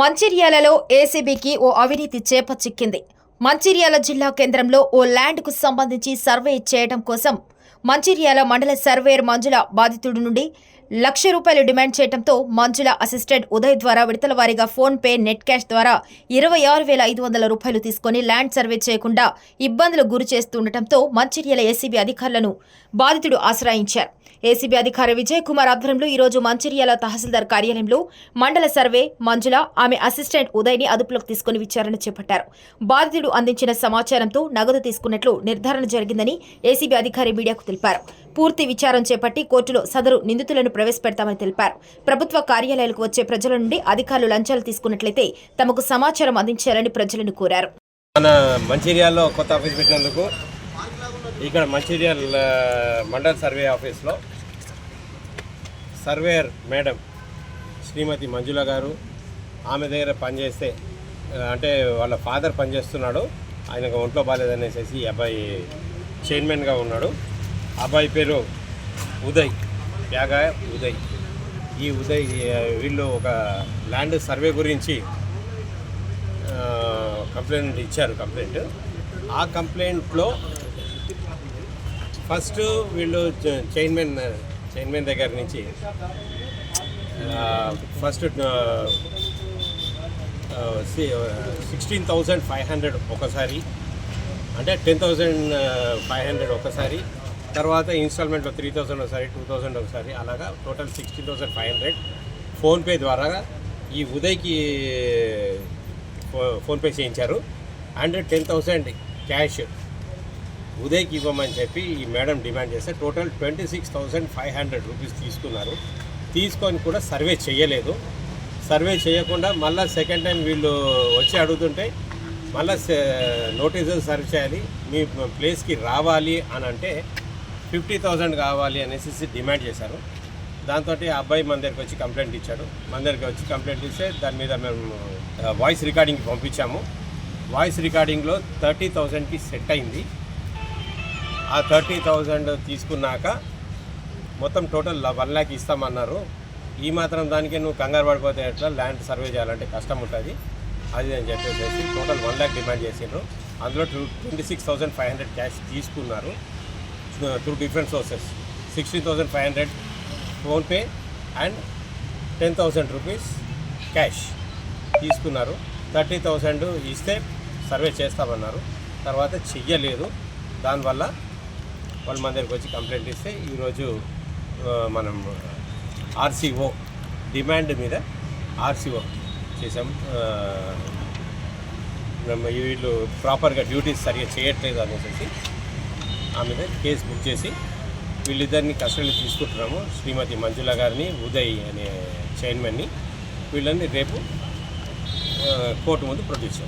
మంచిర్యాలలో ఏసీబీకి ఓ అవినీతి చేప చిక్కింది. మంచిర్యాల జిల్లా కేంద్రంలో ఓ ల్యాండ్కు సంబంధించి సర్వే చేయడం కోసం మంచిర్యాల మండల సర్వేయర్ మంజుల బాధితుడి నుండి లక్ష రూపాయలు డిమాండ్ చేయడంతో మంజుల అసిస్టెంట్ ఉదయ్ ద్వారా విడతల వారీగా ఫోన్ పే నెట్ క్యాష్ ద్వారా ఇరవై ఆరు వేల ఐదు వందల రూపాయలు తీసుకుని ల్యాండ్ సర్వే చేయకుండా ఇబ్బందులు గురి చేస్తుండటంతో మంచిర్యాల ఏసీబీ అధికారులను బాధితుడు ఆశ్రయించారు. ఏసీబీ అధికారి విజయ్ కుమార్ ఆధ్వర్యంలో ఈరోజు మంచిర్యాల తహసీల్దార్ కార్యాలయంలో మండల సర్వే మంజుల ఆమె అసిస్టెంట్ ఉదయ్ని అదుపులోకి తీసుకుని విచారణ చేపట్టారు. బాధితుడు అందించిన సమాచారంతో నగదు తీసుకున్నట్లు నిర్ధారణ జరిగిందని ఏసీబీ అధికారి మీడియాకు తెలిపారు. పూర్తి విచారం చేపట్టి కోర్టులో సదరు నిందితులను ప్రవేశపెడతామని తెలిపారు. ప్రభుత్వ కార్యాలయాలకు వచ్చే ప్రజల నుండి అధికారులు లంచాలు తీసుకున్నట్లయితే తమకు సమాచారం అందించాలని ప్రజలను కోరారు. మన మంచిర్యాలలో కొత్త ఆఫీస్ పెట్టినందుకు ఇక్కడ మంచిర్యాల మండల్ సర్వే ఆఫీస్లో సర్వేయర్ మేడం శ్రీమతి మంజుల గారు ఆమె దగ్గర పనిచేస్తే అంటే వాళ్ళ ఫాదర్ పనిచేస్తున్నాడు. ఆయనకు ఒంట్లో బాగాలేదనేసి ఈ అబ్బాయి చైర్మన్గా ఉన్నాడు. అబ్బాయి పేరు ఉదయ్ యాగా ఉదయ్. ఈ ఉదయ్ వీళ్ళు ఒక ల్యాండ్ సర్వే గురించి కంప్లైంట్ ఇచ్చారు కంప్లైంట్. ఆ కంప్లైంట్లో ఫస్ట్ వీళ్ళు చైన్మెన్ చైర్మన్ చైర్మన్ దగ్గర నుంచి ఫస్ట్ సి- సిక్స్టీన్ థౌజండ్ ఫైవ్ హండ్రెడ్ ఒకసారి అంటే టెన్ థౌజండ్ ఫైవ్ హండ్రెడ్ ఒకసారి తర్వాత ఇన్స్టాల్మెంట్లో త్రీ థౌజండ్ ఒకసారి టూ థౌజండ్ ఒకసారి అలాగా total sixteen thousand five hundred. PhonePe ద్వారా ఈ ఉదయ్కి ఫో- ఫోన్పే చేయించారు. అండ్ టెన్ థౌజండ్ క్యాష్ ఉదయ్కి ఇవ్వమని చెప్పి ఈ మేడం డిమాండ్ చేస్తే total twenty six thousand five hundred rupees తీసుకున్నారు. తీసుకొని కూడా సర్వే చేయలేదు. సర్వే చేయకుండా మళ్ళీ సెకండ్ టైం వీళ్ళు వచ్చి అడుగుతుంటే మళ్ళీ నోటీసులు సర్వ్ చేయాలి మీ ప్లేస్కి రావాలి అని అంటే ఫిఫ్టీ థౌజండ్ కావాలి అనేసి డిమాండ్ చేశారు. దాంతో ఆ అబ్బాయి మన దగ్గరికి వచ్చి కంప్లైంట్ ఇచ్చాడు. మన దగ్గరికి వచ్చి కంప్లైంట్ ఇస్తే దాని మీద మేము వాయిస్ రికార్డింగ్ పంపించాము. వాయిస్ రికార్డింగ్లో థర్టీ థౌజండ్కి సెట్ అయింది. ఆ థర్టీ థౌజండ్ తీసుకున్నాక మొత్తం టోటల్ వన్ ల్యాక్ ఇస్తామన్నారు. ఈ మాత్రం దానికి నువ్వు కంగారు పడిపోతే ఎట్లా? ల్యాండ్ సర్వే చేయాలంటే కష్టం ఉంటుంది. అది అని చెప్పేసి టోటల్ వన్ ల్యాక్ డిమాండ్ చేసిండ్రు. అందులో two twenty six thousand five hundred cash తీసుకున్నారు. Through different sources. Sixteen thousand five hundred PhonePe and ten thousand rupees cash తీసుకున్నారు. థర్టీ థౌసండ్ ఇస్తే సర్వే చేస్తామన్నారు. తర్వాత చెయ్యలేదు. దానివల్ల వాళ్ళు మన దగ్గరికి వచ్చి కంప్లైంట్ ఇస్తే ఈరోజు మనం ఆర్సీఓ డిమాండ్ మీద ఆర్సీఓ చేసాం వీళ్ళు ప్రాపర్గా డ్యూటీస్ సరిగ్గా చేయట్లేదు అనేసి ఆమె మీద కేసు బుక్ చేసి వీళ్ళిద్దరిని కస్టడీలో తీసుకుంటున్నాము. శ్రీమతి మంజుల గారిని ఉదయ్ అనే చైర్మన్ని వీళ్ళని రేపు కోర్టు ముందు ప్రొడ్యూస్ చేస్తాం.